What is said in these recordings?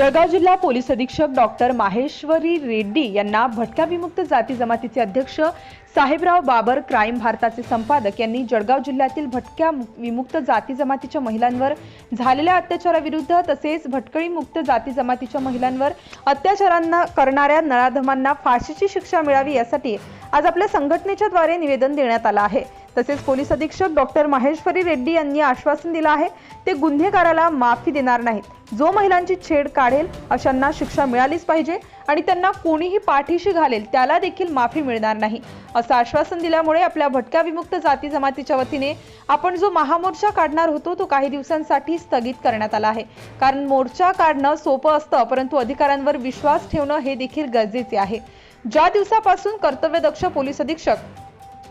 जळगाव जिल्हा पोलीस अधीक्षक डॉक्टर माहेश्वरी रेड्डी यांना भटक्या विमुक्त जाती जमातीचे अध्यक्ष साहेबराव बाबर क्राईम भारताचे संपादक यांनी जळगाव जिल्ह्यातील भटक्या मु- विमुक्त जाती जमातीच्या महिलांवर झालेल्या अत्याचाराविरुद्ध तसेच भटकळी मुक्त जाती जमातीच्या महिलांवर अत्याचारांना करणाऱ्या नराधमांना फाशीची शिक्षा मिळावी यासाठी आज आपल्या संघटनेच्या द्वारे निवेदन देण्यात आलं आहे. तसेच पोलीस अधीक्षक डॉक्टर माहेश्वरी रेड्डी यांनी आश्वासन दिलं आहे ते गुन्हेगाराला माफी देणार नाहीत. जो महिलांची छेड काढेल अशांना शिक्षा मिळालीच पाहिजे आणि त्यांना कोणीही पाठीशी घालेल त्याला देखील माफी मिळणार नाही. असं आश्वासन दिल्यामुळे आपल्या भटक्या विमुक्त जाती जमातीच्या वतीने आपण जो महामोर्चा काढणार होतो तो काही दिवसांसाठी स्थगित करण्यात आला आहे. कारण मोर्चा काढणं सोपं असतं परंतु अधिकाऱ्यांवर विश्वास ठेवणं हे देखील गरजेचे आहे. ज्या दिवसापासून कर्तव्यदक्ष पोलीस अधीक्षक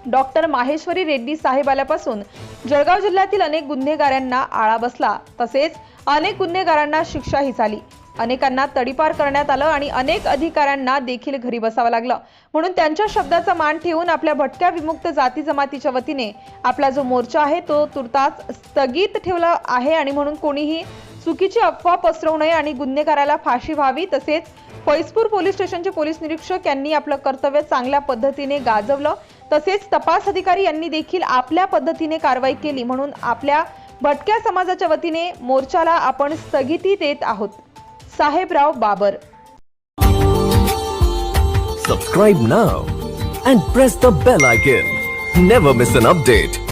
डॉक्टर माहेश्वरी रेड्डी साहेब आल्यापासून जळगाव जिल्ह्यातील अनेक गुन्हेगारांना आळा बसला. तसेच अनेक गुन्हेगारांना शिक्षाही झाली. अनेकांना तडीपार करण्यात आलं आणि अनेक अधिकाऱ्यांना देखील घरी बसावं लागलं. म्हणून त्यांच्या शब्दाचा मान ठेवून आपल्या भटक्या विमुक्त जाती जमातीच्या वतीने आपला जो मोर्चा आहे तो तुर्तास स्थगित ठेवला आहे आणि म्हणून कोणीही चुकीची अफवा पसरवू नये आणि गुन्हेगाराला फाशी व्हावी. तसेच फैजपूर पोलीस स्टेशनचे पोलीस निरीक्षक यांनी आपलं कर्तव्य चांगल्या पद्धतीने गाजवलं. तसेच तपास अधिकारी यांनी देखील आपल्या पद्धतीने कारवाई केली म्हणून आपल्या भटक्या समाजाच्या वतीने मोर्चाला आपण स्थगिती देत आहोत. Sahebrao Babar. Subscribe now and press the bell icon never miss an update